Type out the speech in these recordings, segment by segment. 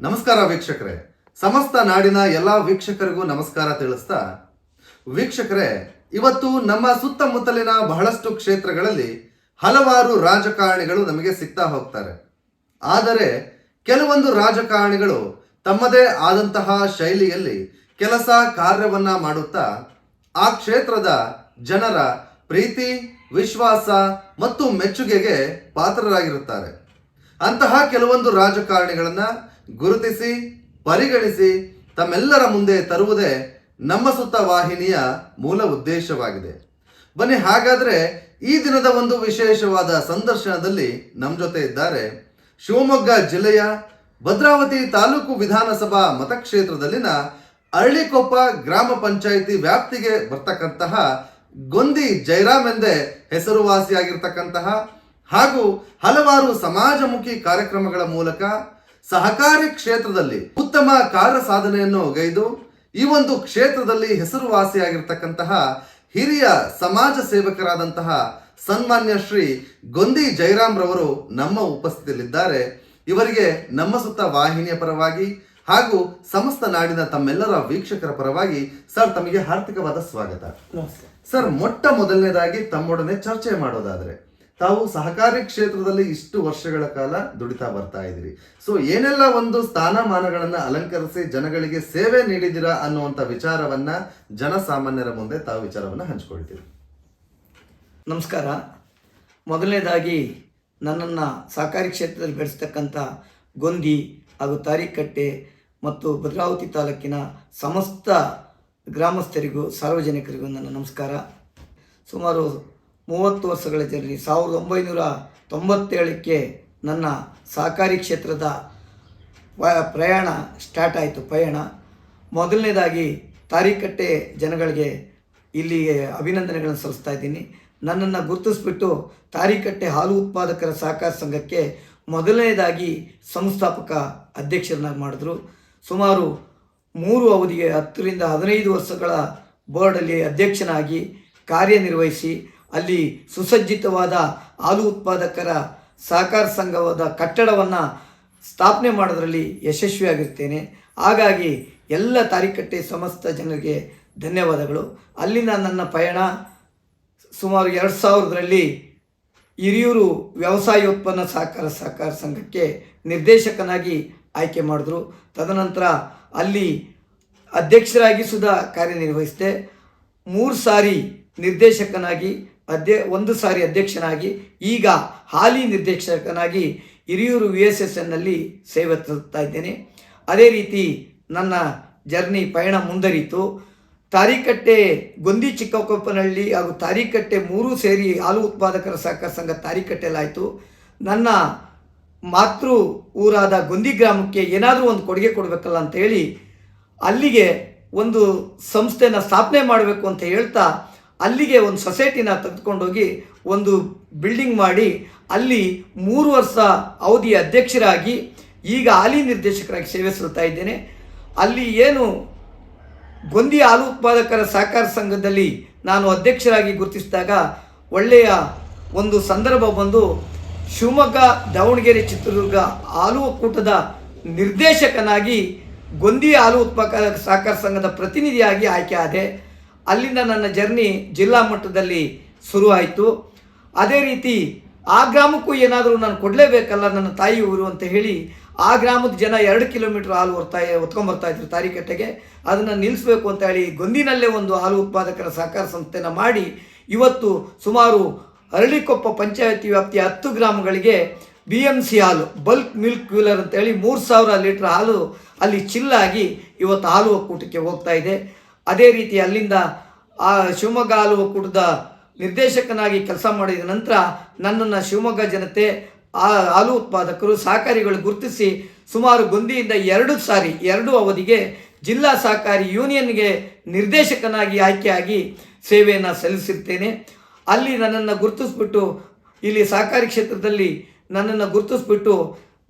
ನಮಸ್ಕಾರ ವೀಕ್ಷಕರೇ. ಸಮಸ್ತ ನಾಡಿನ ಎಲ್ಲ ವೀಕ್ಷಕರಿಗೂ ನಮಸ್ಕಾರ ತಿಳಿಸ್ತಾ, ವೀಕ್ಷಕರೇ, ಇವತ್ತು ನಮ್ಮ ಸುತ್ತಮುತ್ತಲಿನ ಬಹಳಷ್ಟು ಕ್ಷೇತ್ರಗಳಲ್ಲಿ ಹಲವಾರು ರಾಜಕಾರಣಿಗಳು ನಮಗೆ ಸಿಗ್ತಾ ಹೋಗ್ತಾರೆ. ಆದರೆ, ಕೆಲವೊಂದು ರಾಜಕಾರಣಿಗಳು ತಮ್ಮದೇ ಆದಂತಹ ಶೈಲಿಯಲ್ಲಿ ಕೆಲಸ ಕಾರ್ಯವನ್ನ ಮಾಡುತ್ತಾ, ಆ ಕ್ಷೇತ್ರದ ಜನರ ಪ್ರೀತಿ, ವಿಶ್ವಾಸ ಮತ್ತು ಮೆಚ್ಚುಗೆಗೆ ಪಾತ್ರರಾಗಿರುತ್ತಾರೆ. ಅಂತಹ ಕೆಲವೊಂದು ರಾಜಕಾರಣಿಗಳನ್ನ ಗುರುತಿಸಿ, ಪರಿಗಣಿಸಿ, ತಮ್ಮೆಲ್ಲರ ಮುಂದೆ ತರುವುದೇ ನಮ್ಮ ಸುತ್ತ ವಾಹಿನಿಯ ಮೂಲ ಉದ್ದೇಶವಾಗಿದೆ. ಬನ್ನಿ, ಹಾಗಾದರೆ ಈ ದಿನದ ಒಂದು ವಿಶೇಷವಾದ ಸಂದರ್ಶನದಲ್ಲಿ ನಮ್ಮ ಜೊತೆ ಇದ್ದಾರೆ ಶಿವಮೊಗ್ಗ ಜಿಲ್ಲೆಯ ಭದ್ರಾವತಿ ತಾಲೂಕು ವಿಧಾನಸಭಾ ಮತಕ್ಷೇತ್ರದಲ್ಲಿನ ಅರಳಿಕೊಪ್ಪ ಗ್ರಾಮ ಪಂಚಾಯಿತಿ ವ್ಯಾಪ್ತಿಗೆ ಬರ್ತಕ್ಕಂತಹ ಗೊಂದಿ ಜೈರಾಮ್ ಎಂದೇ ಹೆಸರುವಾಸಿಯಾಗಿರ್ತಕ್ಕಂತಹ ಹಾಗೂ ಹಲವಾರು ಸಮಾಜಮುಖಿ ಕಾರ್ಯಕ್ರಮಗಳ ಮೂಲಕ ಸಹಕಾರಿ ಕ್ಷೇತ್ರದಲ್ಲಿ ಉತ್ತಮ ಕಾರ್ಯ ಸಾಧನೆಯನ್ನು ಗೈದು ಈ ಒಂದು ಕ್ಷೇತ್ರದಲ್ಲಿ ಹೆಸರುವಾಸಿಯಾಗಿರ್ತಕ್ಕಂತಹ ಹಿರಿಯ ಸಮಾಜ ಸೇವಕರಾದಂತಹ ಸನ್ಮಾನ್ಯ ಶ್ರೀ ಗೊಂದಿ ಜಯರಾಮ್ ರವರು ನಮ್ಮ ಉಪಸ್ಥಿತಿಯಲ್ಲಿದ್ದಾರೆ. ಇವರಿಗೆ ನಮ್ಮ ಸುತ್ತ ವಾಹಿನಿಯ ಪರವಾಗಿ ಹಾಗೂ ಸಮಸ್ತ ನಾಡಿನ ತಮ್ಮೆಲ್ಲರ ವೀಕ್ಷಕರ ಪರವಾಗಿ ಸರ್ ತಮಗೆ ಹಾರ್ದಿಕವಾದ ಸ್ವಾಗತ. ಸರ್ ಮೊಟ್ಟ ಮೊದಲನೇದಾಗಿ ತಮ್ಮೊಡನೆ ಚರ್ಚೆ ಮಾಡೋದಾದ್ರೆ ತಾವು ಸಹಕಾರಿ ಕ್ಷೇತ್ರದಲ್ಲಿ ಇಷ್ಟು ವರ್ಷಗಳ ಕಾಲ ದುಡಿತಾ ಬರ್ತಾ ಇದ್ದೀರಿ. ಸೊ ಏನೆಲ್ಲ ಒಂದು ಸ್ಥಾನಮಾನಗಳನ್ನು ಅಲಂಕರಿಸಿ ಜನಗಳಿಗೆ ಸೇವೆ ನೀಡಿದಿರಾ ಅನ್ನುವಂಥ ವಿಚಾರವನ್ನ ಜನಸಾಮಾನ್ಯರ ಮುಂದೆ ತಾವು ವಿಚಾರವನ್ನ ಹಂಚ್ಕೊಳ್ತೀರಿ. ನಮಸ್ಕಾರ. ಮೊದಲನೇದಾಗಿ ನನ್ನನ್ನು ಸಹಕಾರಿ ಕ್ಷೇತ್ರದಲ್ಲಿ ಬೆಳೆಸ್ತಕ್ಕಂಥ ಗೊಂದಿ ಹಾಗೂ ತಾರೀಕಟ್ಟೆ ಮತ್ತು ಭದ್ರಾವತಿ ತಾಲೂಕಿನ ಸಮಸ್ತ ಗ್ರಾಮಸ್ಥರಿಗೂ, ಸಾರ್ವಜನಿಕರಿಗೂ ನನ್ನ ನಮಸ್ಕಾರ. ಸುಮಾರು ಮೂವತ್ತು ವರ್ಷಗಳ ಜರ್ನಿ. ಸಾವಿರದ ಒಂಬೈನೂರ ತೊಂಬತ್ತೇಳಕ್ಕೆ ನನ್ನ ಸಹಕಾರಿ ಕ್ಷೇತ್ರದ ಪ್ರಯಾಣ ಸ್ಟಾರ್ಟ್ ಆಯಿತು. ಪಯಣ ಮೊದಲನೇದಾಗಿ ತಾರಿಕಟ್ಟೆ ಜನಗಳಿಗೆ ಇಲ್ಲಿ ಅಭಿನಂದನೆಗಳನ್ನು ಸಲ್ಲಿಸ್ತಾ ಇದ್ದೀನಿ. ನನ್ನನ್ನು ಗುರುತಿಸ್ಬಿಟ್ಟು ತಾರಿಕಟ್ಟೆ ಹಾಲು ಉತ್ಪಾದಕರ ಸಹಕಾರ ಸಂಘಕ್ಕೆ ಮೊದಲನೇದಾಗಿ ಸಂಸ್ಥಾಪಕ ಅಧ್ಯಕ್ಷರನ್ನಾಗಿ ಮಾಡಿದ್ರು. ಸುಮಾರು ಮೂರು ಅವಧಿಗೆ ಹತ್ತರಿಂದ ಹದಿನೈದು ವರ್ಷಗಳ ಬೋರ್ಡಲ್ಲಿ ಅಧ್ಯಕ್ಷನಾಗಿ ಕಾರ್ಯನಿರ್ವಹಿಸಿ ಅಲ್ಲಿ ಸುಸಜ್ಜಿತವಾದ ಹಾಲು ಉತ್ಪಾದಕರ ಸಹಕಾರ ಸಂಘವಾದ ಕಟ್ಟಡವನ್ನು ಸ್ಥಾಪನೆ ಮಾಡೋದರಲ್ಲಿ ಯಶಸ್ವಿಯಾಗಿರ್ತೇನೆ ಹಾಗಾಗಿ ಎಲ್ಲ ತಾರಿಕಟ್ಟೆ ಸಮಸ್ತ ಜನರಿಗೆ ಧನ್ಯವಾದಗಳು. ಅಲ್ಲಿನ ನನ್ನ ಪಯಣ ಸುಮಾರು ಎರಡು ಸಾವಿರದರಲ್ಲಿ ಹಿರಿಯೂರು ವ್ಯವಸಾಯೋತ್ಪನ್ನ ಸಹಕಾರ ಸಹಕಾರ ಸಂಘಕ್ಕೆ ನಿರ್ದೇಶಕನಾಗಿ ಆಯ್ಕೆ ಮಾಡಿದ್ರು. ತದನಂತರ ಅಲ್ಲಿ ಅಧ್ಯಕ್ಷರಾಗಿ ಸುಧಾ ಕಾರ್ಯನಿರ್ವಹಿಸಿದೆ. ಮೂರು ಸಾರಿ ನಿರ್ದೇಶಕನಾಗಿ ಅಧ್ಯ, ಒಂದು ಸಾರಿ ಅಧ್ಯಕ್ಷನಾಗಿ, ಈಗ ಹಾಲಿ ನಿರ್ದೇಶಕನಾಗಿ ಹಿರಿಯೂರು ವಿ ಎಸ್ ಎಸ್ ಎನ್ನಲ್ಲಿ ಸೇವೆ ತರುತ್ತಾ ಇದ್ದೇನೆ. ಅದೇ ರೀತಿ ನನ್ನ ಜರ್ನಿ ಪಯಣ ಮುಂದರಿತು ತಾರಿಕಟ್ಟೆ ಗೊಂದಿ ಚಿಕ್ಕಕೊಪ್ಪನಹಳ್ಳಿ ಹಾಗೂ ತಾರಿಕಟ್ಟೆ ಮೂರೂ ಸೇರಿ ಹಾಲು ಉತ್ಪಾದಕರ ಸಹಕಾರ ಸಂಘ ತಾರಿಕಟ್ಟೆಲಾಯಿತು ನನ್ನ ಮಾತೃ ಊರಾದ ಗೊಂದಿ ಗ್ರಾಮಕ್ಕೆ ಏನಾದರೂ ಒಂದು ಕೊಡುಗೆ ಕೊಡಬೇಕಲ್ಲ ಅಂತ ಹೇಳಿ ಅಲ್ಲಿಗೆ ಒಂದು ಸಂಸ್ಥೆನ ಸ್ಥಾಪನೆ ಮಾಡಬೇಕು ಅಂತ ಹೇಳ್ತಾ ಅಲ್ಲಿಗೆ ಒಂದು ಸೊಸೈಟಿನ ತೆಗೆದುಕೊಂಡೋಗಿ ಒಂದು ಬಿಲ್ಡಿಂಗ್ ಮಾಡಿ ಅಲ್ಲಿ ಮೂರು ವರ್ಷ ಅವಧಿಯ ಅಧ್ಯಕ್ಷರಾಗಿ ಈಗ ಹಾಲಿ ನಿರ್ದೇಶಕರಾಗಿ ಸೇವೆ ಸಲ್ತಾ ಇದ್ದೇನೆ. ಅಲ್ಲಿ ಏನು ಗೊಂದಿ ಹಾಲು ಉತ್ಪಾದಕರ ಸಹಕಾರ ಸಂಘದಲ್ಲಿ ನಾನು ಅಧ್ಯಕ್ಷರಾಗಿ ಗುರುತಿಸಿದಾಗ ಒಳ್ಳೆಯ ಒಂದು ಸಂದರ್ಭ ಬಂದು ಶಿವಮೊಗ್ಗ, ದಾವಣಗೆರೆ, ಚಿತ್ರದುರ್ಗ ಹಾಲು ಒಕ್ಕೂಟದ ನಿರ್ದೇಶಕನಾಗಿ ಗೊಂದಿ ಹಾಲು ಉತ್ಪಾದಕ ಸಹಕಾರ ಸಂಘದ ಪ್ರತಿನಿಧಿಯಾಗಿ ಆಯ್ಕೆ ಆದೆ. ಅಲ್ಲಿಂದ ನನ್ನ ಜರ್ನಿ ಜಿಲ್ಲಾ ಮಟ್ಟದಲ್ಲಿ ಶುರುವಾಯಿತು. ಅದೇ ರೀತಿ ಆ ಗ್ರಾಮಕ್ಕೂ ಏನಾದರೂ ನಾನು ಕೊಡಲೇಬೇಕಲ್ಲ ನನ್ನ ತಾಯಿ ಊರು ಅಂತ ಹೇಳಿ ಆ ಗ್ರಾಮದ ಜನ ಎರಡು ಕಿಲೋಮೀಟ್ರ್ ಹಾಲು ಹೊರ್ತಾ ಹೊತ್ಕೊಂಬರ್ತಾ ಇದ್ರು ತಾರೀಕಟ್ಟೆಗೆ. ಅದನ್ನು ನಿಲ್ಲಿಸಬೇಕು ಅಂತ ಹೇಳಿ ಗೊಂದಿನಲ್ಲೇ ಒಂದು ಹಾಲು ಉತ್ಪಾದಕರ ಸಹಕಾರ ಸಂಸ್ಥೆನ ಮಾಡಿ ಇವತ್ತು ಸುಮಾರು ಅರಳಿಕೊಪ್ಪ ಪಂಚಾಯತಿ ವ್ಯಾಪ್ತಿಯ ಹತ್ತು ಗ್ರಾಮಗಳಿಗೆ ಬಿ ಎಂ ಸಿ ಹಾಲು, ಬಲ್ಕ್ ಮಿಲ್ಕ್ ಕೂಲರ್ ಅಂತೇಳಿ ಮೂರು ಸಾವಿರ ಲೀಟ್ರ್ ಹಾಲು ಅಲ್ಲಿ ಚಿಲ್ಲಾಗಿ ಇವತ್ತು ಹಾಲು ಒಕ್ಕೂಟಕ್ಕೆ ಹೋಗ್ತಾ ಇದೆ. ಅದೇ ರೀತಿ ಅಲ್ಲಿಂದ ಆ ಶಿವಮೊಗ್ಗ ಹಾಲು ಒಕ್ಕೂಟದ ನಿರ್ದೇಶಕನಾಗಿ ಕೆಲಸ ಮಾಡಿದ ನಂತರ ನನ್ನನ್ನು ಶಿವಮೊಗ್ಗ ಜನತೆ, ಆ ಹಾಲು ಉತ್ಪಾದಕರು, ಸಹಕಾರಿಗಳು ಗುರುತಿಸಿ ಸುಮಾರು ಗೊಂದಿಯಿಂದ ಎರಡು ಸಾರಿ, ಎರಡು ಅವಧಿಗೆ ಜಿಲ್ಲಾ ಸಹಕಾರಿ ಯೂನಿಯನ್ಗೆ ನಿರ್ದೇಶಕನಾಗಿ ಆಯ್ಕೆಯಾಗಿ ಸೇವೆಯನ್ನು ಸಲ್ಲಿಸಿರ್ತೇನೆ. ಅಲ್ಲಿ ನನ್ನನ್ನು ಗುರುತಿಸ್ಬಿಟ್ಟು, ಇಲ್ಲಿ ಸಹಕಾರಿ ಕ್ಷೇತ್ರದಲ್ಲಿ ನನ್ನನ್ನು ಗುರುತಿಸ್ಬಿಟ್ಟು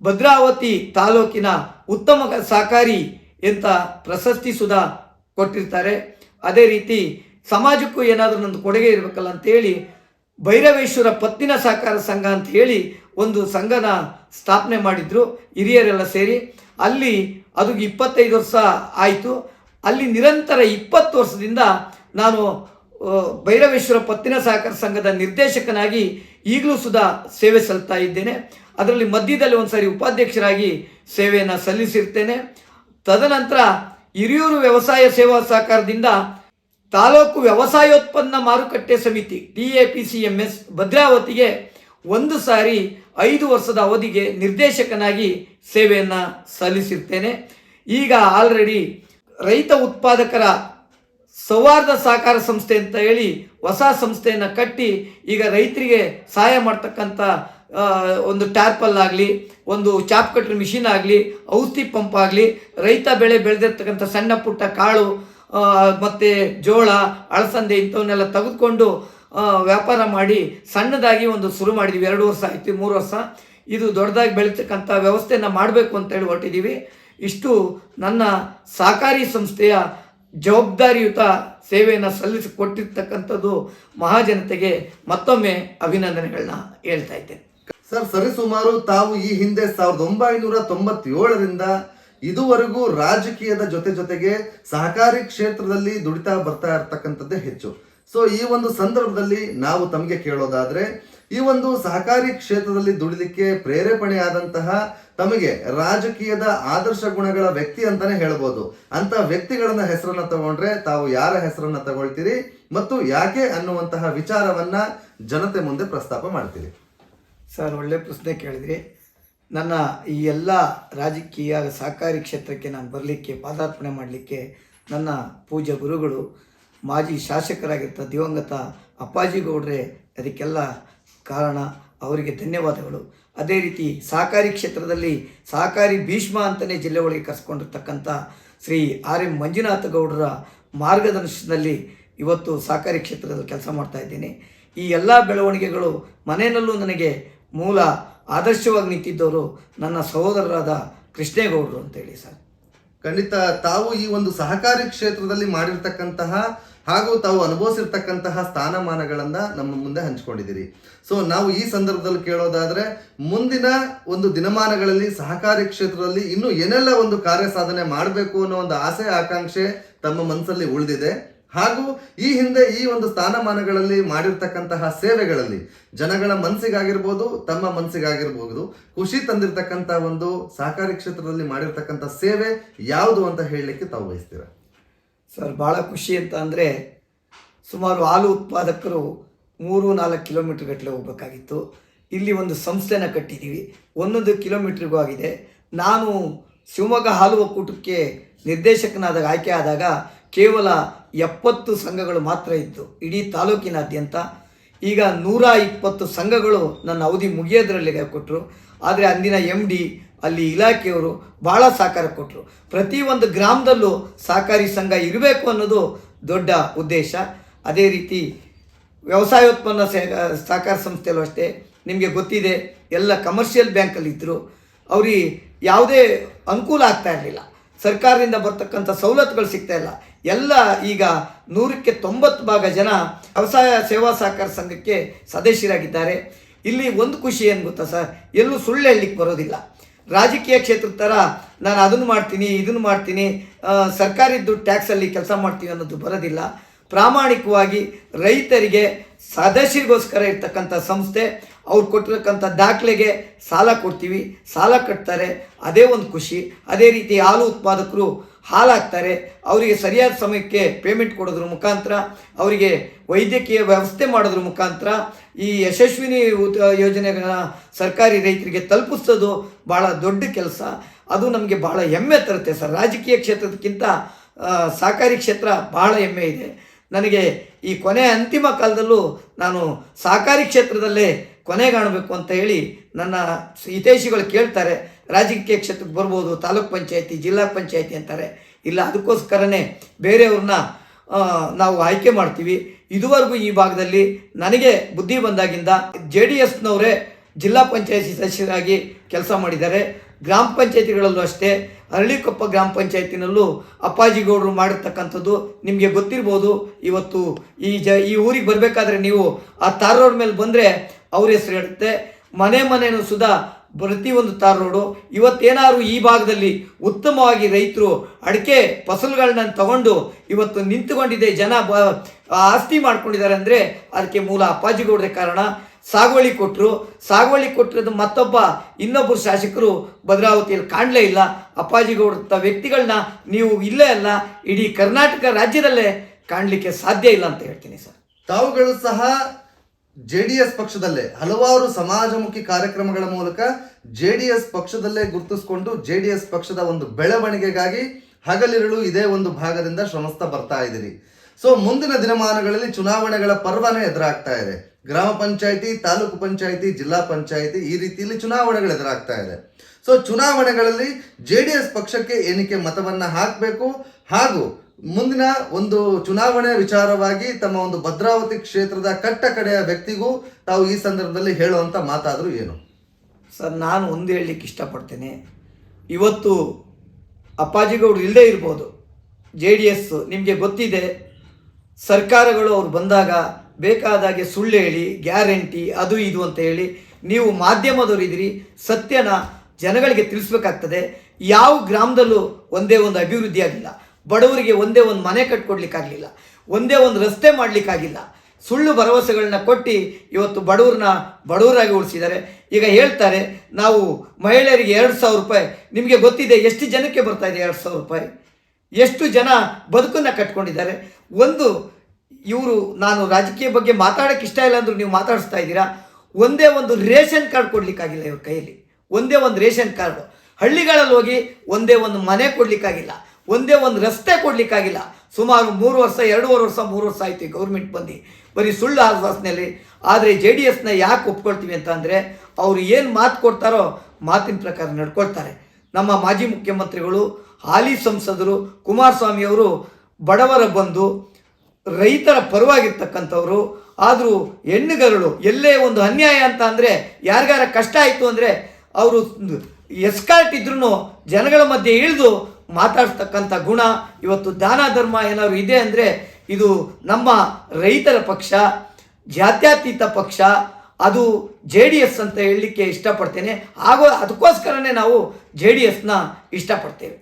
ಭದ್ರಾವತಿ ತಾಲೂಕಿನ ಉತ್ತಮ ಸಹಕಾರಿ ಎಂತ ಪ್ರಶಸ್ತಿ ಸುಧಾ ಕೊಟ್ಟಿರ್ತಾರೆ. ಅದೇ ರೀತಿ ಸಮಾಜಕ್ಕೂ ಏನಾದರೂ ನಂದು ಕೊಡುಗೆ ಇರಬೇಕಲ್ಲ ಅಂತೇಳಿ ಭೈರವೇಶ್ವರ ಪತ್ತಿನ ಸಹಕಾರ ಸಂಘ ಅಂತ ಹೇಳಿ ಒಂದು ಸಂಘನ ಸ್ಥಾಪನೆ ಮಾಡಿದ್ರು ಹಿರಿಯರೆಲ್ಲ ಸೇರಿ. ಅಲ್ಲಿ ಅದು ಇಪ್ಪತ್ತೈದು ವರ್ಷ ಆಯಿತು. ಅಲ್ಲಿ ನಿರಂತರ ಇಪ್ಪತ್ತು ವರ್ಷದಿಂದ ನಾನು ಭೈರವೇಶ್ವರ ಪತ್ತಿನ ಸಹಕಾರ ಸಂಘದ ನಿರ್ದೇಶಕನಾಗಿ ಈಗಲೂ ಸುಧಾ ಸೇವೆ ಸಲ್ತಾ ಇದ್ದೇನೆ. ಅದರಲ್ಲಿ ಮಧ್ಯದಲ್ಲಿ ಒಂದು ಸಾರಿ ಉಪಾಧ್ಯಕ್ಷರಾಗಿ ಸೇವೆಯನ್ನು ಸಲ್ಲಿಸಿರ್ತೇನೆ. ತದನಂತರ ಹಿರಿಯೂರು ವ್ಯವಸಾಯ ಸೇವಾ ಸಹಕಾರದಿಂದ ತಾಲೂಕು ವ್ಯವಸಾಯೋತ್ಪನ್ನ ಮಾರುಕಟ್ಟೆ ಸಮಿತಿ T A P C M S ಭದ್ರಾವತಿಗೆ ಒಂದು ಸಾರಿ ಐದು ವರ್ಷದ ಅವಧಿಗೆ ನಿರ್ದೇಶಕನಾಗಿ ಸೇವೆಯನ್ನು ಸಲ್ಲಿಸಿರ್ತೇನೆ. ಈಗ ಆಲ್ರೆಡಿ ರೈತ ಉತ್ಪಾದಕರ ಸೌಹಾರ್ದ ಸಹಕಾರ ಸಂಸ್ಥೆ ಅಂತ ಹೇಳಿ ಹೊಸ ಸಂಸ್ಥೆಯನ್ನು ಕಟ್ಟಿ ಈಗ ರೈತರಿಗೆ ಸಹಾಯ ಮಾಡ್ತಕ್ಕಂಥ ಒಂದು ಟ್ಯಾರ್ಪಲ್ ಆಗಲಿ, ಒಂದು ಚಾಪ್ ಕಟ್ರ್ ಮಿಷಿನ್ ಆಗಲಿ, ಔಷಧಿ ಪಂಪ್ ಆಗಲಿ, ರೈತ ಬೆಳೆ ಬೆಳೆದಿರ್ತಕ್ಕಂಥ ಸಣ್ಣ ಪುಟ್ಟ ಕಾಳು ಮತ್ತು ಜೋಳ ಅಳಸಂದೆ ಇಂಥವನ್ನೆಲ್ಲ ತೆಗೆದುಕೊಂಡು ವ್ಯಾಪಾರ ಮಾಡಿ ಸಣ್ಣದಾಗಿ ಒಂದು ಶುರು ಮಾಡಿದ್ವಿ. ಎರಡು ವರ್ಷ ಆಯ್ತು, ಮೂರು ವರ್ಷ. ಇದು ದೊಡ್ಡದಾಗಿ ಬೆಳೀತಕ್ಕಂಥ ವ್ಯವಸ್ಥೆಯನ್ನು ಮಾಡಬೇಕು ಅಂತೇಳಿ ಹೊರಟಿದ್ದೀವಿ ಇಷ್ಟು ನನ್ನ ಸಹಕಾರಿ ಸಂಸ್ಥೆಯ ಜವಾಬ್ದಾರಿಯುತ ಸೇವೆಯನ್ನು ಸಲ್ಲಿಸಿಕೊಟ್ಟಿರ್ತಕ್ಕಂಥದ್ದು ಮಹಾಜನತೆಗೆ ಮತ್ತೊಮ್ಮೆ ಅಭಿನಂದನೆಗಳನ್ನ ಹೇಳ್ತಾ ಇದ್ದೇನೆ. ಸರ್, ಸರಿಸುಮಾರು ತಾವು ಈ ಹಿಂದೆ ಸಾವಿರದ ಒಂಬೈನೂರ ತೊಂಬತ್ತೇಳರಿಂದ ಇದುವರೆಗೂ ರಾಜಕೀಯದ ಜೊತೆ ಜೊತೆಗೆ ಸಹಕಾರಿ ಕ್ಷೇತ್ರದಲ್ಲಿ ದುಡಿತಾ ಬರ್ತಾ ಇರ್ತಕ್ಕಂಥದ್ದೇ ಹೆಚ್ಚು. ಸೊ ಈ ಒಂದು ಸಂದರ್ಭದಲ್ಲಿ ನಾವು ತಮಗೆ ಕೇಳೋದಾದ್ರೆ ಈ ಒಂದು ಸಹಕಾರಿ ಕ್ಷೇತ್ರದಲ್ಲಿ ದುಡಿಲಿಕ್ಕೆ ಪ್ರೇರೇಪಣೆಯಾದಂತಹ ತಮಗೆ ರಾಜಕೀಯದ ಆದರ್ಶ ಗುಣಗಳ ವ್ಯಕ್ತಿ ಅಂತಾನೆ ಹೇಳ್ಬೋದು. ಅಂತ ವ್ಯಕ್ತಿಗಳನ್ನ ಹೆಸರನ್ನ ತಗೊಂಡ್ರೆ ತಾವು ಯಾರ ಹೆಸರನ್ನ ತಗೊಳ್ತೀರಿ ಮತ್ತು ಯಾಕೆ ಅನ್ನುವಂತಹ ವಿಚಾರವನ್ನ ಜನತೆ ಮುಂದೆ ಪ್ರಸ್ತಾಪ ಮಾಡ್ತೀರಿ? ಸರ್, ಒಳ್ಳೆ ಪ್ರಶ್ನೆ ಕೇಳಿದ್ರಿ. ನನ್ನ ಈ ಎಲ್ಲ ರಾಜಕೀಯ ಸಹಕಾರಿ ಕ್ಷೇತ್ರಕ್ಕೆ ನಾನು ಬರಲಿಕ್ಕೆ, ಪಾದಾರ್ಪಣೆ ಮಾಡಲಿಕ್ಕೆ ನನ್ನ ಪೂಜ್ಯ ಗುರುಗಳು, ಮಾಜಿ ಶಾಸಕರಾಗಿರ್ತ ದಿವಂಗತ ಅಪ್ಪಾಜಿ ಗೌಡ್ರೆ ಅದಕ್ಕೆಲ್ಲ ಕಾರಣ ಅವರಿಗೆ ಧನ್ಯವಾದಗಳು. ಅದೇ ರೀತಿ ಸಹಕಾರಿ ಕ್ಷೇತ್ರದಲ್ಲಿ ಸಹಕಾರಿ ಭೀಷ್ಮ ಅಂತಲೇ ಜಿಲ್ಲೆ ಒಳಗೆ ಕರೆಸ್ಕೊಂಡಿರ್ತಕ್ಕಂಥ ಶ್ರೀ ಆರ್ ಎಂ ಮಂಜುನಾಥ ಗೌಡರ ಮಾರ್ಗದರ್ಶನದಲ್ಲಿ ಇವತ್ತು ಸಹಕಾರಿ ಕ್ಷೇತ್ರದಲ್ಲಿ ಕೆಲಸ ಮಾಡ್ತಾ ಇದ್ದೀನಿ. ಈ ಎಲ್ಲ ಬೆಳವಣಿಗೆಗಳು ಮನೆಯಲ್ಲೂ ನನಗೆ ಮೂಲ ಆದರ್ಶವಾಗಿ ನಿಂತಿದ್ದವರು ನನ್ನ ಸಹೋದರರಾದ ಕೃಷ್ಣೇಗೌಡರು ಅಂತೇಳಿ ಸರ್. ಖಂಡಿತ ತಾವು ಈ ಒಂದು ಸಹಕಾರಿ ಕ್ಷೇತ್ರದಲ್ಲಿ ಮಾಡಿರ್ತಕ್ಕಂತಹ ಹಾಗೂ ತಾವು ಅನುಭವಿಸಿರ್ತಕ್ಕಂತಹ ಸ್ಥಾನಮಾನಗಳನ್ನ ನಮ್ಮ ಮುಂದೆ ಹಂಚ್ಕೊಂಡಿದ್ದೀರಿ. ಸೊ ನಾವು ಈ ಸಂದರ್ಭದಲ್ಲಿ ಕೇಳೋದಾದ್ರೆ, ಮುಂದಿನ ಒಂದು ದಿನಮಾನಗಳಲ್ಲಿ, ಸಹಕಾರಿ ಕ್ಷೇತ್ರದಲ್ಲಿ ಇನ್ನೂ ಏನೆಲ್ಲ ಒಂದು ಕಾರ್ಯ ಸಾಧನೆ ಮಾಡಬೇಕು ಅನ್ನೋ ಒಂದು ಆಸೆ, ಆಕಾಂಕ್ಷೆ ತಮ್ಮ ಮನಸ್ಸಲ್ಲಿ ಉಳಿದಿದೆ. ಹಾಗೂ ಈ ಹಿಂದೆ ಈ ಒಂದು ಸ್ಥಾನಮಾನಗಳಲ್ಲಿ ಮಾಡಿರ್ತಕ್ಕಂತಹ ಸೇವೆಗಳಲ್ಲಿ ಜನಗಳ ಮನಸ್ಸಿಗಾಗಿರ್ಬೋದು, ತಮ್ಮ ಮನಸ್ಸಿಗಾಗಿರ್ಬೋದು, ಖುಷಿ ತಂದಿರತಕ್ಕಂತಹ ಒಂದು ಸಹಕಾರಿ ಕ್ಷೇತ್ರದಲ್ಲಿ ಮಾಡಿರ್ತಕ್ಕಂಥ ಸೇವೆ ಯಾವುದು ಅಂತ ಹೇಳಲಿಕ್ಕೆ ತಾವು ಬಯಸ್ತೀರಾ? ಸರ್ ಭಾಳ ಖುಷಿ ಅಂತ ಅಂದರೆ ಸುಮಾರು ಹಾಲು ಉತ್ಪಾದಕರು ಮೂರು ನಾಲ್ಕು ಕಿಲೋಮೀಟ್ರ್ ಗಟ್ಟಲೆ ಹೋಗ್ಬೇಕಾಗಿತ್ತು. ಇಲ್ಲಿ ಒಂದು ಸಂಸ್ಥೆನ ಕಟ್ಟಿದ್ದೀವಿ. ಒಂದೊಂದು ಕಿಲೋಮೀಟ್ರಿಗೂ ಆಗಿದೆ. ನಾನು ಶಿವಮೊಗ್ಗ ಹಾಲು ಒಕ್ಕೂಟಕ್ಕೆ ನಿರ್ದೇಶಕನಾದಾಗ ಆಯ್ಕೆ ಆದಾಗ ಕೇವಲ ಎಪ್ಪತ್ತು ಸಂಘಗಳು ಮಾತ್ರ ಇತ್ತು ಇಡೀ ತಾಲೂಕಿನಾದ್ಯಂತ ಈಗ ನೂರ ಇಪ್ಪತ್ತು ಸಂಘಗಳು ನನ್ನ ಅವಧಿ ಮುಗಿಯೋದ್ರಲ್ಲಿ ಕೊಟ್ಟರು ಆದರೆ ಅಂದಿನ ಎಂ ಡಿ ಅಲ್ಲಿ ಇಲಾಖೆಯವರು ಭಾಳ ಸಹಕಾರ ಕೊಟ್ಟರು ಪ್ರತಿಯೊಂದು ಗ್ರಾಮದಲ್ಲೂ ಸಹಕಾರಿ ಸಂಘ ಇರಬೇಕು ಅನ್ನೋದು ದೊಡ್ಡ ಉದ್ದೇಶ. ಅದೇ ರೀತಿ ವ್ಯವಸಾಯೋತ್ಪನ್ನ ಸಹಕಾರ ಸಂಸ್ಥೆಯಲ್ಲೂ ಅಷ್ಟೇ. ನಿಮಗೆ ಗೊತ್ತಿದೆ, ಎಲ್ಲ ಕಮರ್ಷಿಯಲ್ ಬ್ಯಾಂಕಲ್ಲಿ ಇದ್ದರು ಅವ್ರಿಗೆ ಯಾವುದೇ ಅನುಕೂಲ ಆಗ್ತಾ ಇರಲಿಲ್ಲ. ಸರ್ಕಾರದಿಂದ ಬರ್ತಕ್ಕಂಥ ಸವಲತ್ತುಗಳು ಸಿಗ್ತಾ ಇಲ್ಲ. ಎಲ್ಲ ಈಗ ನೂರಕ್ಕೆ ತೊಂಬತ್ತು ಭಾಗ ಜನ ವ್ಯವಸಾಯ ಸೇವಾ ಸಹಕಾರ ಸಂಘಕ್ಕೆ ಸದಸ್ಯರಾಗಿದ್ದಾರೆ. ಇಲ್ಲಿ ಒಂದು ಖುಷಿ ಏನು ಗೊತ್ತಾ ಸರ್? ಎಲ್ಲೂ ಸುಳ್ಳು ಹೇಳಲಿಕ್ಕೆ ಬರೋದಿಲ್ಲ. ರಾಜಕೀಯ ಕ್ಷೇತ್ರದ ಥರ ನಾನು ಅದನ್ನು ಮಾಡ್ತೀನಿ ಇದನ್ನು ಮಾಡ್ತೀನಿ ಆ, ಸರ್ಕಾರಿ ದುಡ್ಡು ಟ್ಯಾಕ್ಸಲ್ಲಿ ಕೆಲಸ ಮಾಡ್ತೀನಿ ಅನ್ನೋದು ಬರೋದಿಲ್ಲ. ಪ್ರಾಮಾಣಿಕವಾಗಿ ರೈತರಿಗೆ ಸದಸ್ಯರಿಗೋಸ್ಕರ ಇರ್ತಕ್ಕಂಥ ಸಂಸ್ಥೆ ಅವ್ರು ಕೊಟ್ಟಿರ್ತಕ್ಕಂಥ ದಾಖಲೆಗೆ ಸಾಲ ಕೊಡ್ತೀವಿ ಸಾಲ ಕಟ್ತಾರೆ. ಅದೇ ಒಂದು ಖುಷಿ. ಅದೇ ರೀತಿ ಹಾಲು ಉತ್ಪಾದಕರು ಹಾಲಾಗ್ತಾರೆ ಅವರಿಗೆ ಸರಿಯಾದ ಸಮಯಕ್ಕೆ ಪೇಮೆಂಟ್ ಕೊಡೋದ್ರ ಮುಖಾಂತರ, ಅವರಿಗೆ ವೈದ್ಯಕೀಯ ವ್ಯವಸ್ಥೆ ಮಾಡೋದ್ರ ಮುಖಾಂತರ, ಈ ಯಶಸ್ವಿನಿ ಯೋಜನೆಗಳನ್ನ ಯೋಜನೆಗಳ ಸರ್ಕಾರಿ ರೈತರಿಗೆ ತಲುಪಿಸೋದು ಭಾಳ ದೊಡ್ಡ ಕೆಲಸ. ಅದು ನಮಗೆ ಭಾಳ ಹೆಮ್ಮೆ ತರುತ್ತೆ ಸರ್. ರಾಜಕೀಯ ಕ್ಷೇತ್ರಕ್ಕಿಂತ ಸಹಕಾರಿ ಕ್ಷೇತ್ರ ಬಹಳ ಹೆಮ್ಮೆ ಇದೆ. ನನಗೆ ಈ ಕೊನೆ ಅಂತಿಮ ಕಾಲದಲ್ಲೂ ನಾನು ಸಹಕಾರಿ ಕ್ಷೇತ್ರದಲ್ಲೇ ಕೊನೆಗಾಣಬೇಕು ಅಂತ ಹೇಳಿ ನನ್ನ ಹಿತೈಷಿಗಳು ಕೇಳ್ತಾರೆ. ರಾಜಕೀಯ ಕ್ಷೇತ್ರಕ್ಕೆ ಬರ್ಬೋದು, ತಾಲೂಕ್ ಪಂಚಾಯತಿ, ಜಿಲ್ಲಾ ಪಂಚಾಯತಿ ಅಂತಾರೆ. ಇಲ್ಲ, ಅದಕ್ಕೋಸ್ಕರನೇ ಬೇರೆಯವ್ರನ್ನ ನಾವು ಆಯ್ಕೆ ಮಾಡ್ತೀವಿ. ಇದುವರೆಗೂ ಈ ಭಾಗದಲ್ಲಿ ನನಗೆ ಬುದ್ಧಿ ಬಂದಾಗಿಂದ ಜೆ ಡಿ ಎಸ್ನವರೇ ಜಿಲ್ಲಾ ಪಂಚಾಯತಿ ಸದಸ್ಯರಾಗಿ ಕೆಲಸ ಮಾಡಿದ್ದಾರೆ. ಗ್ರಾಮ ಪಂಚಾಯತಿಗಳಲ್ಲೂ ಅಷ್ಟೇ, ಅರಳಿಕೊಪ್ಪ ಗ್ರಾಮ ಪಂಚಾಯತಿನಲ್ಲೂ ಅಪ್ಪಾಜಿಗೌಡರು ಮಾಡಿರ್ತಕ್ಕಂಥದ್ದು ನಿಮಗೆ ಗೊತ್ತಿರ್ಬೋದು. ಇವತ್ತು ಈ ಜ, ಈ ಊರಿಗೆ ಬರಬೇಕಾದ್ರೆ ನೀವು ಆ ತಾರೋರ ಮೇಲೆ ಬಂದರೆ ಅವ್ರ ಹೆಸರು ಹೇಳುತ್ತೆ. ಮನೆ ಮನೆಯೂ ಸುಧಾ ಪ್ರತಿಯೊಂದು ತಾರ್ ರೋಡು. ಇವತ್ತೇನಾದ್ರು ಈ ಭಾಗದಲ್ಲಿ ಉತ್ತಮವಾಗಿ ರೈತರು ಅಡಿಕೆ ಫಸಲುಗಳನ್ನ ತಗೊಂಡು ಇವತ್ತು ನಿಂತುಕೊಂಡಿದೆ, ಜನ ಬ ಆಸ್ತಿ ಮಾಡ್ಕೊಂಡಿದ್ದಾರೆ ಅಂದರೆ ಅದಕ್ಕೆ ಮೂಲ ಅಪ್ಪಾಜಿಗೌಡರೇ ಕಾರಣ. ಸಾಗುವಳಿ ಕೊಟ್ಟರು ಸಾಗುವಳಿ ಕೊಟ್ಟಿರೋದು ಮತ್ತೊಬ್ಬ ಇನ್ನೊಬ್ಬರು ಶಾಸಕರು ಭದ್ರಾವತಿಯಲ್ಲಿ ಕಾಣಲೇ ಇಲ್ಲ. ಅಪ್ಪಾಜಿಗೌಡ ವ್ಯಕ್ತಿಗಳನ್ನ ನೀವು ಇಲ್ಲೇ ಅಲ್ಲ, ಇಡೀ ಕರ್ನಾಟಕ ರಾಜ್ಯದಲ್ಲೇ ಕಾಣಲಿಕ್ಕೆ ಸಾಧ್ಯ ಇಲ್ಲ ಅಂತ ಹೇಳ್ತೀನಿ ಸರ್. ತಾವುಗಳು ಸಹ ಜೆ ಡಿ ಎಸ್ ಪಕ್ಷದಲ್ಲೇ ಹಲವಾರು ಸಮಾಜಮುಖಿ ಕಾರ್ಯಕ್ರಮಗಳ ಮೂಲಕ ಜೆ ಡಿ ಎಸ್ ಪಕ್ಷದಲ್ಲೇ ಗುರುತಿಸಿಕೊಂಡು ಜೆ ಡಿ ಎಸ್ ಪಕ್ಷದ ಒಂದು ಬೆಳವಣಿಗೆಗಾಗಿ ಹಗಲಿರುಳು ಇದೇ ಒಂದು ಭಾಗದಿಂದ ಶ್ರಮಿಸ್ತಾ ಬರ್ತಾ ಇದ್ದೀರಿ. ಸೊ ಮುಂದಿನ ದಿನಮಾನಗಳಲ್ಲಿ ಚುನಾವಣೆಗಳ ಪರ್ವನೇ ಎದುರಾಗ್ತಾ ಇದೆ. ಗ್ರಾಮ ಪಂಚಾಯಿತಿ, ತಾಲೂಕು ಪಂಚಾಯಿತಿ, ಜಿಲ್ಲಾ ಪಂಚಾಯಿತಿ ಈ ರೀತಿಯಲ್ಲಿ ಚುನಾವಣೆಗಳು ಎದುರಾಗ್ತಾ ಇದೆ. ಸೊ ಚುನಾವಣೆಗಳಲ್ಲಿ ಜೆ ಡಿ ಎಸ್ ಪಕ್ಷಕ್ಕೆ ಏನಕ್ಕೆ ಮತವನ್ನು ಹಾಕಬೇಕು ಹಾಗೂ ಮುಂದಿನ ಒಂದು ಚುನಾವಣೆ ವಿಚಾರವಾಗಿ ತಮ್ಮ ಒಂದು ಭದ್ರಾವತಿ ಕ್ಷೇತ್ರದ ಕಟ್ಟ ಕಡೆಯ ವ್ಯಕ್ತಿಗೂ ತಾವು ಈ ಸಂದರ್ಭದಲ್ಲಿ ಹೇಳುವಂತ ಮಾತಾದರೂ ಏನು? ಸರ್, ನಾನು ಒಂದು ಹೇಳಲಿಕ್ಕೆ ಇಷ್ಟಪಡ್ತೇನೆ. ಇವತ್ತು ಅಪ್ಪಾಜಿಗೌಡರು ಇಲ್ಲದೇ ಇರ್ಬೋದು. ಜೆ ಡಿ ಎಸ್ ನಿಮಗೆ ಗೊತ್ತಿದೆ, ಸರ್ಕಾರಗಳು ಅವ್ರು ಬಂದಾಗ ಬೇಕಾದಾಗೆ ಸುಳ್ಳು ಹೇಳಿ, ಗ್ಯಾರಂಟಿ, ಅದು ಇದು ಅಂತ ಹೇಳಿ ನೀವು ಮಾಧ್ಯಮದವರು ಇದ್ದೀರಿ, ಸತ್ಯನ ಜನಗಳಿಗೆ ತಿಳಿಸ್ಬೇಕಾಗ್ತದೆ. ಯಾವ ಗ್ರಾಮದಲ್ಲೂ ಒಂದೇ ಒಂದು ಅಭಿವೃದ್ಧಿ ಆಗಿಲ್ಲ. ಬಡವರಿಗೆ ಒಂದೇ ಒಂದು ಮನೆ ಕಟ್ಕೊಡ್ಲಿಕ್ಕಾಗಲಿಲ್ಲ, ಒಂದೇ ಒಂದು ರಸ್ತೆ ಮಾಡಲಿಕ್ಕಾಗಿಲ್ಲ. ಸುಳ್ಳು ಭರವಸೆಗಳನ್ನ ಕೊಟ್ಟು ಇವತ್ತು ಬಡವ್ರನ್ನ ಬಡವರಾಗಿ ಉಳಿಸಿದ್ದಾರೆ. ಈಗ ಹೇಳ್ತಾರೆ, ನಾವು ಮಹಿಳೆಯರಿಗೆ ಎರಡು ಸಾವಿರ ರೂಪಾಯಿ, ನಿಮಗೆ ಗೊತ್ತಿದೆ ಎಷ್ಟು ಜನಕ್ಕೆ ಬರ್ತಾ ಇದೆ ಎರಡು ಸಾವಿರ ರೂಪಾಯಿ? ಎಷ್ಟು ಜನ ಬದುಕನ್ನು ಕಟ್ಕೊಂಡಿದ್ದಾರೆ? ಒಂದು, ಇವರು ನಾನು ರಾಜಕೀಯ ಬಗ್ಗೆ ಮಾತಾಡೋಕ್ಕೆ ಇಷ್ಟ ಇಲ್ಲ ಅಂದರೂ ನೀವು ಮಾತಾಡಿಸ್ತಾ ಇದ್ದೀರಾ? ಒಂದೇ ಒಂದು ರೇಷನ್ ಕಾರ್ಡ್ ಕೊಡಲಿಕ್ಕಾಗಿಲ್ಲ ಇವ್ರ ಕೈಯಲ್ಲಿ. ಒಂದೇ ಒಂದು ರೇಷನ್ ಕಾರ್ಡು. ಹಳ್ಳಿಗಳಲ್ಲಿ ಹೋಗಿ ಒಂದೇ ಒಂದು ಮನೆ ಕೊಡ್ಲಿಕ್ಕಾಗಿಲ್ಲ. ಒಂದೇ ಒಂದು ರಸ್ತೆ ಕೊಡಲಿಕ್ಕಾಗಿಲ್ಲ. ಸುಮಾರು ಮೂರು ವರ್ಷ, ಎರಡೂವರೆ ವರ್ಷ, ಮೂರು ವರ್ಷ ಆಯಿತು ಗೌರ್ಮೆಂಟ್ ಬಂದು. ಬರೀ ಸುಳ್ಳು ಆಶ್ವಾಸನೆಯಲ್ಲಿ ಆದರೆ ಜೆ ಡಿ ಎಸ್ನ ಯಾಕೆ ಒಪ್ಕೊಳ್ತೀವಿ ಅಂತ ಅಂದರೆ, ಅವರು ಏನು ಮಾತು ಕೊಡ್ತಾರೋ ಮಾತಿನ ಪ್ರಕಾರ ನಡ್ಕೊಳ್ತಾರೆ. ನಮ್ಮ ಮಾಜಿ ಮುಖ್ಯಮಂತ್ರಿಗಳು, ಹಾಲಿ ಸಂಸದರು ಕುಮಾರಸ್ವಾಮಿಯವರು ಬಡವರ ಬಂದು ರೈತರ ಪರವಾಗಿರ್ತಕ್ಕಂಥವ್ರು, ಆದರೂ ಹೆಣ್ಣುಗರಳು, ಎಲ್ಲೇ ಒಂದು ಅನ್ಯಾಯ ಅಂತ ಅಂದರೆ ಯಾರಿಗಾರ ಕಷ್ಟ ಆಯಿತು ಅಂದರೆ, ಅವರು ಎಸ್ಕಾರ್ಟ್ ಇದ್ರೂ ಜನಗಳ ಮಧ್ಯೆ ಇಳಿದು ಮಾತಾಡ್ತಕ್ಕಂಥ ಗುಣ, ಇವತ್ತು ದಾನ ಧರ್ಮ ಏನಾದ್ರು ಇದೆ ಅಂದರೆ ಇದು ನಮ್ಮ ರೈತರ ಪಕ್ಷ, ಜಾತ್ಯತೀತ ಪಕ್ಷ, ಅದು ಜೆ ಡಿ ಎಸ್ ಅಂತ ಹೇಳಲಿಕ್ಕೆ ಇಷ್ಟಪಡ್ತೇನೆ. ಹಾಗೂ ಅದಕ್ಕೋಸ್ಕರನೇ ನಾವು ಜೆ ಡಿ ಎಸ್ನ ಇಷ್ಟಪಡ್ತೇವೆ.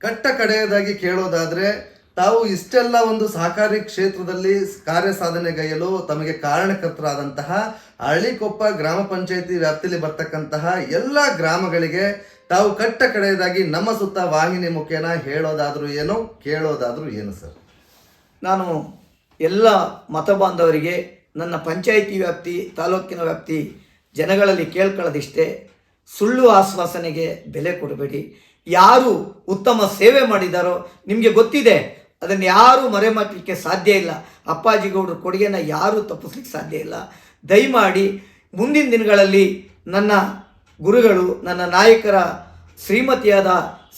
ಕಟ್ಟ ಕಡೆಯದಾಗಿ ಕೇಳೋದಾದರೆ, ತಾವು ಇಷ್ಟೆಲ್ಲ ಒಂದು ಸಹಕಾರಿ ಕ್ಷೇತ್ರದಲ್ಲಿ ಕಾರ್ಯ ಸಾಧನೆಗೈಯಲು ತಮಗೆ ಕಾರಣಕರ್ತರಾದಂತಹ ಹಳ್ಳಿಕೊಪ್ಪ ಗ್ರಾಮ ಪಂಚಾಯಿತಿ ವ್ಯಾಪ್ತಿಯಲ್ಲಿ ಬರ್ತಕ್ಕಂತಹ ಎಲ್ಲ ಗ್ರಾಮಗಳಿಗೆ ತಾವು ಕಟ್ಟ ಕಡೆಯದಾಗಿ ನಮ್ಮ ಸುತ್ತ ವಾಹಿನಿ ಮುಖೇನ ಹೇಳೋದಾದರೂ ಏನು, ಕೇಳೋದಾದರೂ ಏನು ಸರ್? ನಾನು ಎಲ್ಲ ಮತ ಬಾಂಧವರಿಗೆ ನನ್ನ ಪಂಚಾಯಿತಿ ವ್ಯಾಪ್ತಿ, ತಾಲೂಕಿನ ವ್ಯಾಪ್ತಿ ಜನಗಳಲ್ಲಿ ಕೇಳ್ಕೊಳ್ಳೋದಿಷ್ಟೇ, ಸುಳ್ಳು ಆಶ್ವಾಸನೆಗೆ ಬೆಲೆ ಕೊಡಬೇಡಿ. ಯಾರು ಉತ್ತಮ ಸೇವೆ ಮಾಡಿದಾರೋ ನಿಮಗೆ ಗೊತ್ತಿದೆ, ಅದನ್ನು ಯಾರೂ ಮರೆಮಾಚಲಿಕ್ಕೆ ಸಾಧ್ಯ ಇಲ್ಲ. ಅಪ್ಪಾಜಿಗೌಡರ ಕೊಡುಗೆನ ಯಾರೂ ತಪ್ಪಿಸ್ಲಿಕ್ಕೆ ಸಾಧ್ಯ ಇಲ್ಲ. ದಯಮಾಡಿ ಮುಂದಿನ ದಿನಗಳಲ್ಲಿ ನನ್ನ ಗುರುಗಳು ನನ್ನ ನಾಯಕರ ಶ್ರೀಮತಿಯಾದ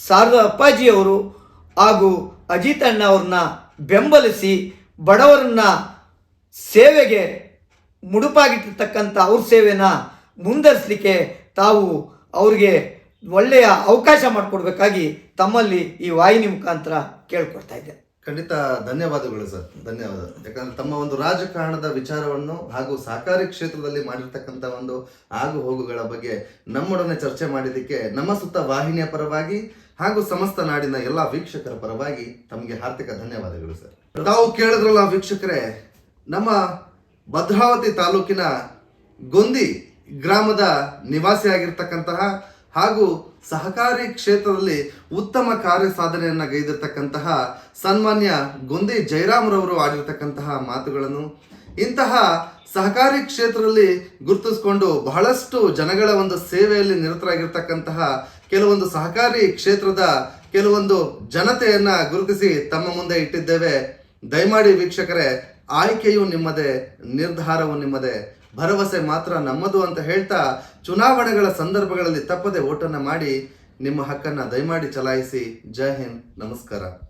ಶಾರದಾ ಅಪ್ಪಾಜಿಯವರು ಹಾಗೂ ಅಜಿತಣ್ಣ ಅವರನ್ನ ಬೆಂಬಲಿಸಿ ಬಡವರನ್ನ ಸೇವೆಗೆ ಮುಡುಪಾಗಿಟ್ಟಿರ್ತಕ್ಕಂಥ ಅವ್ರ ಸೇವೆನ ಮುಂದರಿಸಲಿಕ್ಕೆ ತಾವು ಅವ್ರಿಗೆ ಒಳ್ಳೆಯ ಅವಕಾಶ ಮಾಡಿಕೊಡ್ಬೇಕಾಗಿ ತಮ್ಮಲ್ಲಿ ಈ ವಾಹಿನಿ ಮುಖಾಂತರ ಕೇಳ್ಕೊಡ್ತಾ ಇದ್ದೆ. ಖಂಡಿತ ಧನ್ಯವಾದಗಳು ಸರ್, ಧನ್ಯವಾದ. ಯಾಕಂದ್ರೆ ತಮ್ಮ ಒಂದು ರಾಜಕಾರಣದ ವಿಚಾರವನ್ನು ಹಾಗೂ ಸಹಕಾರಿ ಕ್ಷೇತ್ರದಲ್ಲಿ ಮಾಡಿರ್ತಕ್ಕಂಥ ಒಂದು ಆಗು ಹೋಗುಗಳ ಬಗ್ಗೆ ನಮ್ಮೊಡನೆ ಚರ್ಚೆ ಮಾಡಿದ್ದಕ್ಕೆ ನಮ್ಮ ಸುತ್ತ ವಾಹಿನಿಯ ಪರವಾಗಿ ಹಾಗೂ ಸಮಸ್ತ ನಾಡಿನ ಎಲ್ಲ ವೀಕ್ಷಕರ ಪರವಾಗಿ ತಮಗೆ ಹಾರ್ದಿಕ ಧನ್ಯವಾದಗಳು ಸರ್. ತಾವು ಕೇಳಿದ್ರಲ್ಲ ವೀಕ್ಷಕರೇ, ನಮ್ಮ ಭದ್ರಾವತಿ ತಾಲೂಕಿನ ಗೊಂದಿ ಗ್ರಾಮದ ನಿವಾಸಿಯಾಗಿರ್ತಕ್ಕಂತಹ ಹಾಗೂ ಸಹಕಾರಿ ಕ್ಷೇತ್ರದಲ್ಲಿ ಉತ್ತಮ ಕಾರ್ಯ ಸಾಧನೆಯನ್ನ ಗೈದಿರ್ತಕ್ಕಂತಹ ಸನ್ಮಾನ್ಯ ಗೊಂದಿ ಜಯರಾಮ್ರವರು ಆಡಿರ್ತಕ್ಕಂತಹ ಮಾತುಗಳನ್ನು ಇಂತಹ ಸಹಕಾರಿ ಕ್ಷೇತ್ರದಲ್ಲಿ ಗುರುತಿಸಿಕೊಂಡು ಬಹಳಷ್ಟು ಜನಗಳ ಒಂದು ಸೇವೆಯಲ್ಲಿ ನಿರತರಾಗಿರ್ತಕ್ಕಂತಹ ಕೆಲವೊಂದು ಸಹಕಾರಿ ಕ್ಷೇತ್ರದ ಕೆಲವೊಂದು ಜನತೆಯನ್ನ ಗುರುತಿಸಿ ತಮ್ಮ ಮುಂದೆ ಇಟ್ಟಿದ್ದೇವೆ. ದಯಮಾಡಿ ವೀಕ್ಷಕರೇ, ಆಯ್ಕೆಯು ನಿಮ್ಮದೇ, ನಿರ್ಧಾರವು ನಿಮ್ಮದೇ. ಭರವಸೆ ಮಾತ್ರ ನಮ್ಮದು ಅಂತ ಹೇಳ್ತಾ ಚುನಾವಣೆಗಳ ಸಂದರ್ಭಗಳಲ್ಲಿ ತಪ್ಪದೆ ಓಟನ್ನು ಮಾಡಿ ನಿಮ್ಮ ಹಕ್ಕನ್ನು ದಯಮಾಡಿ ಚಲಾಯಿಸಿ. ಜೈ ಹಿಂದ್. ನಮಸ್ಕಾರ.